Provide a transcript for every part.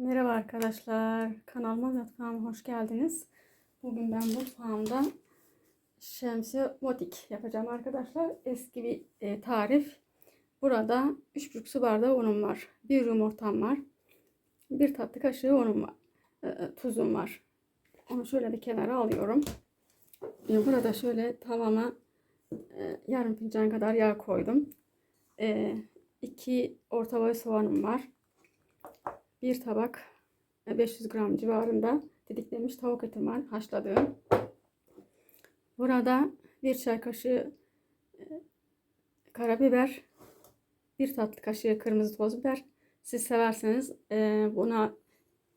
Merhaba arkadaşlar. Kanalıma mutfağıma hoş geldiniz. Bugün ben mutfağımda şemsiye motik yapacağım arkadaşlar. Eski bir e, tarif. Burada 3,5 su bardağı unum var. Bir yumurtam var. Bir tatlı kaşığı unum var. E, e, tuzum var. Onu şöyle bir kenara alıyorum. E, burada şöyle tavama yarım fincan kadar yağ koydum. E, orta boy soğanım var. Bir tabak e, 500 gram civarında didiklenmiş tavuk etim var haşladığım. Burada bir çay kaşığı e, karabiber, bir tatlı kaşığı kırmızı toz biber. Siz severseniz e, buna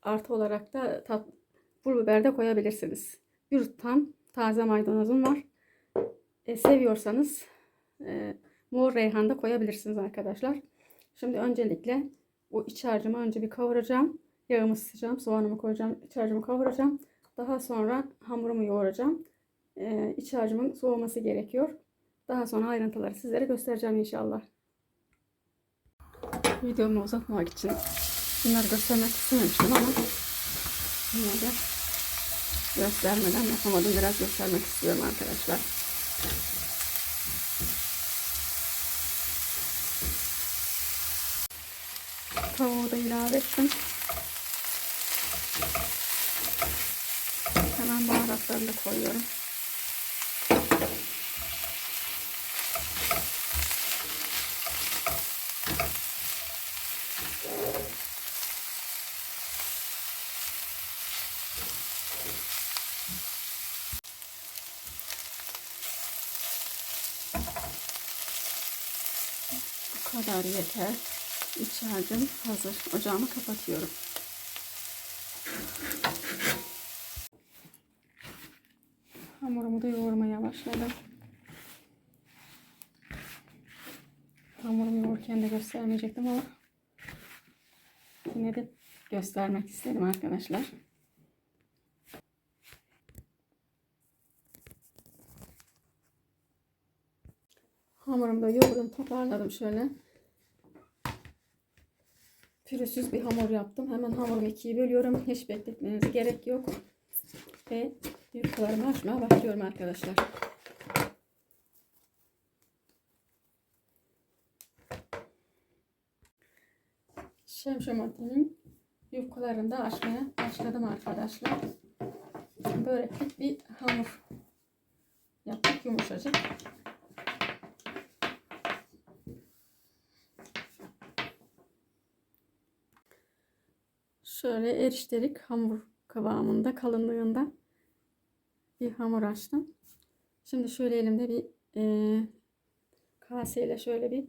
artı olarak da tat, pul biber de koyabilirsiniz. Bir tutam taze maydanozum var. E, seviyorsanız e, mor reyhan da koyabilirsiniz arkadaşlar. Şimdi öncelikle bu iç harcımı önce bir kavuracağım. Yağımı ısıtacağım. Soğanımı koyacağım. İç harcımı kavuracağım. Daha sonra hamurumu yoğuracağım. Ee, iç harcımın soğuması gerekiyor. Daha sonra ayrıntıları sizlere göstereceğim inşallah. Videomu uzatmamak için bunları göstermek istememiştim ama yine de göstermeden yapamadım. Biraz göstermek istiyorum arkadaşlar. Tavuğu da ilave ettim. Hemen baharatlarını da koyuyorum. Kadar yeter. İç harcım hazır. Ocağımı kapatıyorum. Hamurumu da yoğurmaya başladım. Hamurumu yoğururken de göstermeyecektim ama yine de göstermek istedim arkadaşlar. Hamurumu da yoğurdum, toparladım şöyle pürüzsüz bir hamur yaptım. Hemen hamurumu ikiye bölüyorum. Hiç bekletmenize gerek yok. Ve yufkalarımı açmaya başlıyorum arkadaşlar. Şemşematinin yufkalarını da açmaya başladım arkadaşlar. Böreklik bir hamur yaptık yumuşacık. Şöyle eriştelik hamur kıvamında kalınlığında bir hamur açtım. Şimdi şöyle elimde bir e, kaseyle şöyle bir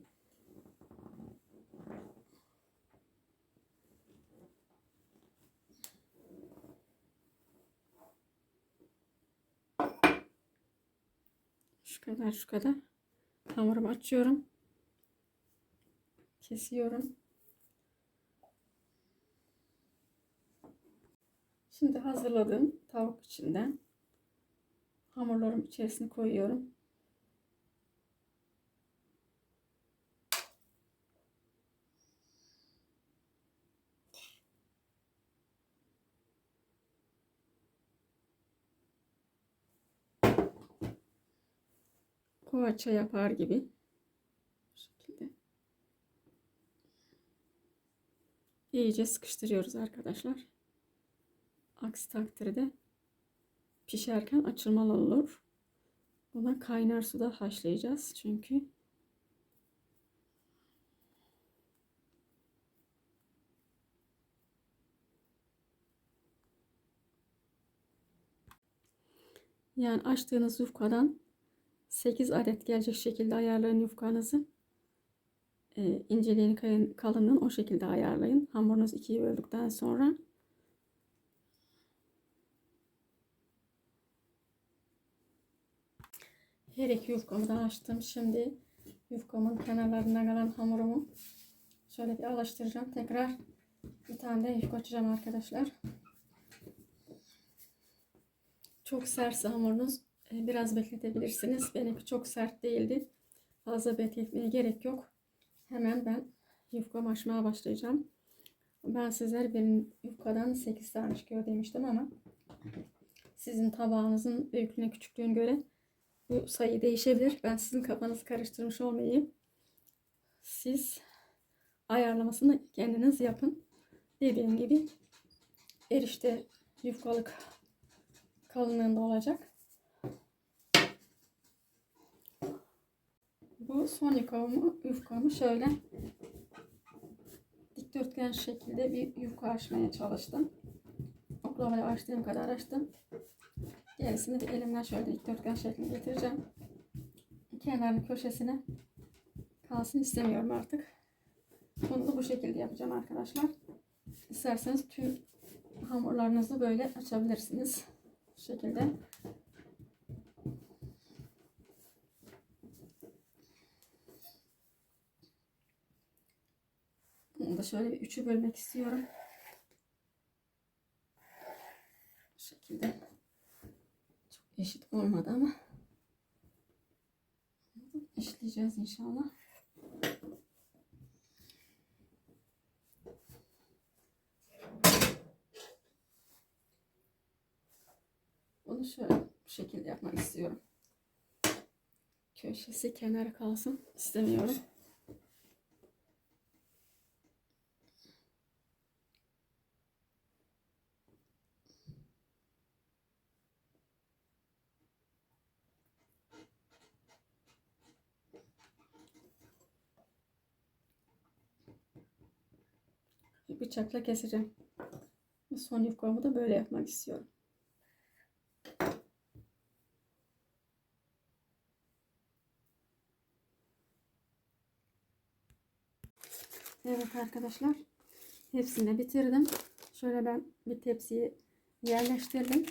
şu kadar şu kadar hamurumu açıyorum. Kesiyorum. Şimdi hazırladığım tavuk içinden hamurlarım içerisine koyuyorum. Poğaça yapar gibi. Bu şekilde. İyice sıkıştırıyoruz arkadaşlar. Aksi takdirde pişerken açılmalı olur. Buna kaynar suda haşlayacağız çünkü. Yani açtığınız yufkadan 8 adet gelecek şekilde ayarlayın yufkanızı. Ee, inceliğini kalınlığını o şekilde ayarlayın. Hamurunuz ikiye böldükten sonra Her iki yufkamı da açtım. Şimdi yufkamın kenarlarına kalan hamurumu şöyle bir alıştıracağım. Tekrar bir tane de yufka açacağım arkadaşlar. Çok sertse hamurunuz e, biraz bekletebilirsiniz. Benimki çok sert değildi. Fazla bekletmeye gerek yok. Hemen ben yufkamı açmaya başlayacağım. Ben sizlere bir yufkadan 8 tane çıkıyor demiştim ama sizin tabağınızın büyüklüğüne küçüklüğüne göre bu sayı değişebilir. Ben sizin kafanızı karıştırmış olmayayım. Siz ayarlamasını kendiniz yapın. Dediğim gibi erişte yufkalık kalınlığında olacak. Bu son yufkamı, yufkamı şöyle dikdörtgen şekilde bir yufka açmaya çalıştım. Oklavayla açtığım kadar açtım. Gerisini de elimden şöyle dikdörtgen şeklinde getireceğim. Kenarın köşesine kalsın istemiyorum artık. Bunu da bu şekilde yapacağım arkadaşlar. İsterseniz tüm hamurlarınızı böyle açabilirsiniz. Bu şekilde. Bunu da şöyle bir üçü bölmek istiyorum. Bu şekilde. Çok eşit olmadı ama eşitleyeceğiz inşallah. Bunu şöyle bu şekilde yapmak istiyorum. Köşesi kenara kalsın istemiyorum. Bıçakla keseceğim. Son yufkamı da böyle yapmak istiyorum. Evet arkadaşlar. Hepsini bitirdim. Şöyle ben bir tepsiye yerleştirdim.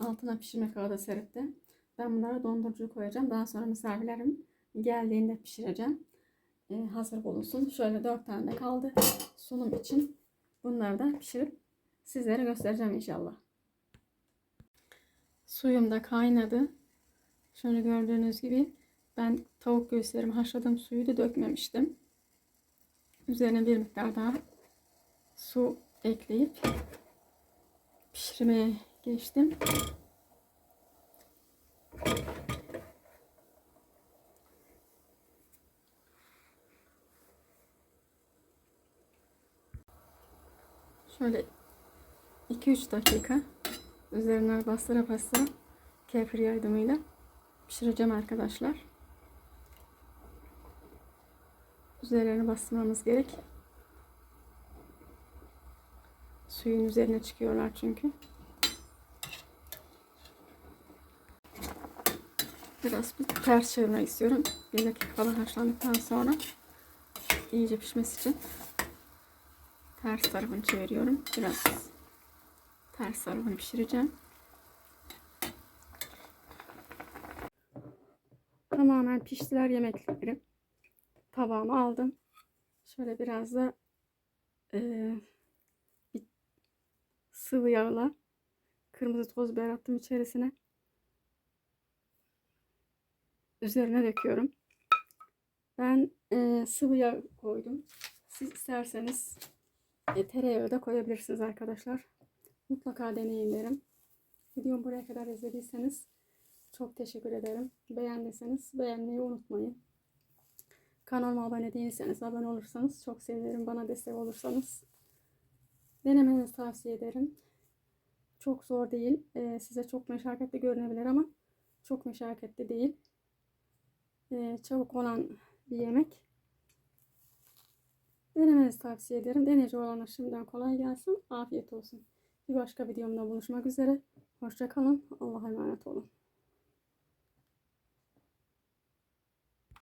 Altına pişirme kağıdı serptim. Ben bunları dondurucuya koyacağım. Daha sonra misafirlerim geldiğinde pişireceğim. Ee, hazır bulunsun. Şöyle dört tane kaldı. Sunum için bunları da pişirip sizlere göstereceğim inşallah. Suyum da kaynadı. Şöyle gördüğünüz gibi ben tavuk göğüslerimi haşladığım suyu da dökmemiştim. Üzerine bir miktar daha su ekleyip pişirmeye geçtim. Şöyle 2-3 dakika üzerine bastıra bastıra kefir yardımıyla pişireceğim arkadaşlar. Üzerlerine bastırmamız gerek. Suyun üzerine çıkıyorlar çünkü. Biraz bir ters çevirmek istiyorum. Bir dakika falan haşlandıktan sonra iyice pişmesi için ters tarafını çeviriyorum. Biraz ters tarafını pişireceğim. Tamamen piştiler yemeklerim. Tabağıma aldım. Şöyle biraz da e, sıvı yağla kırmızı toz biber attım içerisine. Üzerine döküyorum. Ben e, sıvı yağ koydum. Siz isterseniz e, tereyağı da koyabilirsiniz arkadaşlar. Mutlaka deneyin derim. Videomu buraya kadar izlediyseniz çok teşekkür ederim. Beğendiyseniz beğenmeyi unutmayın. Kanalıma abone değilseniz abone olursanız çok sevinirim. Bana destek olursanız. Denemenizi tavsiye ederim. Çok zor değil. Ee, size çok meşakkatli görünebilir ama çok meşakkatli değil. Ee, çabuk olan bir yemek. Denemenizi tavsiye ederim. Deneyece olanlar şimdiden kolay gelsin. Afiyet olsun. Bir başka videomda buluşmak üzere. Hoşça kalın. Allah'a emanet olun.